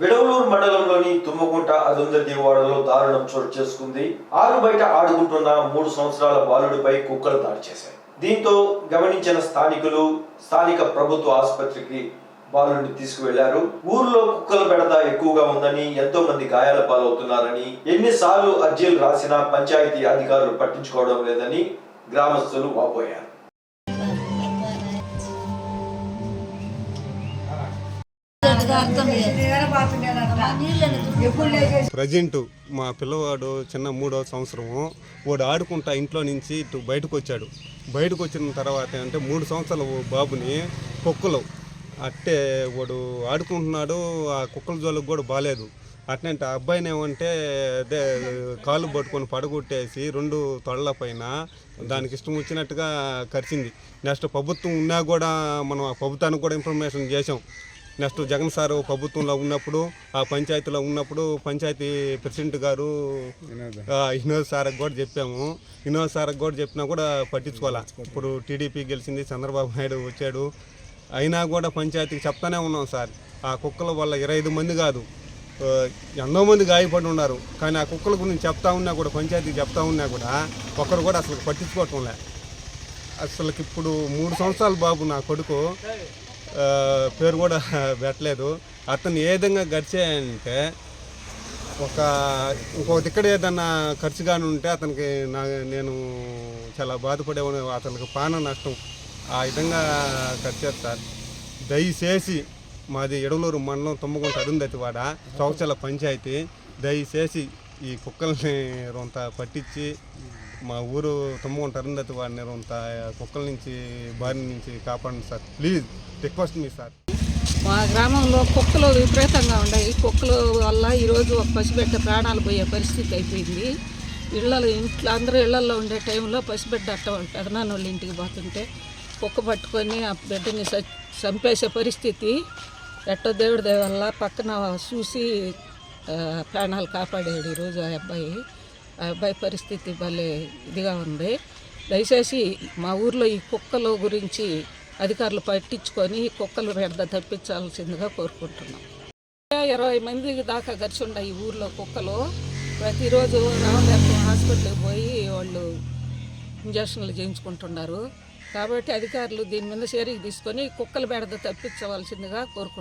విడవలూరు మండలంలోని తుమ్మకుంట అదుందర్ వాడలో దారుణం చోటు చేసుకుంది. ఆరు బయట ఆడుకుంటున్న మూడు సంవత్సరాల బాలుడిపై కుక్కలు దాడి చేశాయి. దీంతో గమనించిన స్థానికులు స్థానిక ప్రభుత్వ ఆసుపత్రికి బాలుడిని తీసుకువెళ్ళారు. ఊర్లో కుక్కల బెడద ఎక్కువగా ఉందని ఎంతో మంది గాయాల పాలవుతున్నారని ఎన్నిసార్లు అర్జీలు రాసినా పంచాయతీ అధికారులు పట్టించుకోవడం లేదని గ్రామస్తులు వాపోయారు. ప్రజెంట్ మా పిల్లవాడు చిన్న మూడో సంవత్సరము. వాడు ఆడుకుంటా ఇంట్లో నుంచి ఇటు బయటకు వచ్చాడు బయటకు వచ్చిన తర్వాత అంటే మూడు సంవత్సరాల బాబుని కుక్కలు. అట్టే వాడు ఆడుకుంటున్నాడు ఆ కుక్కల జోలికి కూడా బాగాలేదు అట్నే ఆ అబ్బాయిని ఏమంటే అదే కాళ్ళు పట్టుకొని పడగొట్టేసి రెండు తొడల పైన దానికి ఇష్టం వచ్చినట్టుగా కరిచింది. నెక్స్ట్ ప్రభుత్వం ఉన్నా కూడా మనం ఆ ప్రభుత్వానికి కూడా ఇన్ఫర్మేషన్ చేసాం నెక్స్ట్ జగన్ సారు ప్రభుత్వంలో ఉన్నప్పుడు ఆ పంచాయతీలో ఉన్నప్పుడు పంచాయతీ ప్రెసిడెంట్ గారు వినోద్. సార్కి కూడా చెప్పాము. వినోద్ సార్కి కూడా చెప్పినా కూడా పట్టించుకోవాలా. ఇప్పుడు టీడీపీ గెలిచింది చంద్రబాబు నాయుడు వచ్చాడు. అయినా కూడా పంచాయతీకి చెప్తానే ఉన్నాం సార్. ఆ కుక్కల వల్ల ఇరవై మంది కాదు. ఎంతో మంది గాయపడి ఉన్నారు. కానీ ఆ కుక్కల గురించి చెప్తా ఉన్నా కూడా పంచాయతీకి చెప్తా ఉన్నా కూడా ఒకరు కూడా అసలు పట్టించుకోవటం లే అసలుకి ఇప్పుడు మూడు సంవత్సరాల బాబు నా కొడుకు. పేరు కూడా పెట్టలేదు. అతను ఏ విధంగా గడిచాయంటే ఒక ఇంకొక ఇక్కడ ఏదన్నా ఖర్చు కానీ ఉంటే అతనికి నా నేను చాలా బాధపడేవాడు అతనికి పాన నష్టం ఆ విధంగా ఖర్చు సార్. దయచేసి మాది ఎడలూరు మండలం తుమ్మగుంట అరుంధతివాడ చౌచల పంచాయతీ. దయచేసి ఈ కుక్కల్ని రొంత పట్టించి మా ఊరు తుమ్మగుంట అరుంధతి వాడిని రొంత కుక్కల నుంచి బారి నుంచి కాపాడండి సార్. ప్లీజ్ రిక్వెస్ట్ మీ సార్. మా గ్రామంలో కుక్కలు విపరీతంగా ఉన్నాయి. కుక్కల వల్ల ఈరోజు ఒక పసిబిడ్డ ప్రాణాలు పోయే పరిస్థితి అయిపోయింది. ఇళ్ళలో ఇంట్లో అందరూ ఇళ్ళలో ఉండే టైంలో పసిబిడ్డ అట్ట పెదనాన్న వాళ్ళ ఇంటికి పోతుంటే కుక్క పట్టుకొని ఆ బిడ్డని చ- చంపేసే పరిస్థితి. ఎట్టో దేవుడి దయ వల్ల పక్కన చూసి ప్రాణాలు కాపాడాడు ఈరోజు ఆ అబ్బాయి. అబ్బాయి పరిస్థితి భలే ఇదిగా ఉంది. దయచేసి మా ఊర్లో ఈ కుక్కల గురించి అధికారులు పట్టించుకొని ఈ కుక్కలు పెద్ద తప్పించాల్సిందిగా కోరుకుంటున్నాం. ఇరవై మంది దాకా గడిచి ఉన్నాయి ఈ ఊర్లో కుక్కలు. ప్రతిరోజు రామదేవం హాస్పిటల్కి పోయి వాళ్ళు ఇంజక్షన్లు చేయించుకుంటున్నారు. కాబట్టి అధికారులు దీని మీద చర్య తీసుకొని కుక్కల బెడద తప్పించవలసిందిగా కోరుకుంటున్నారు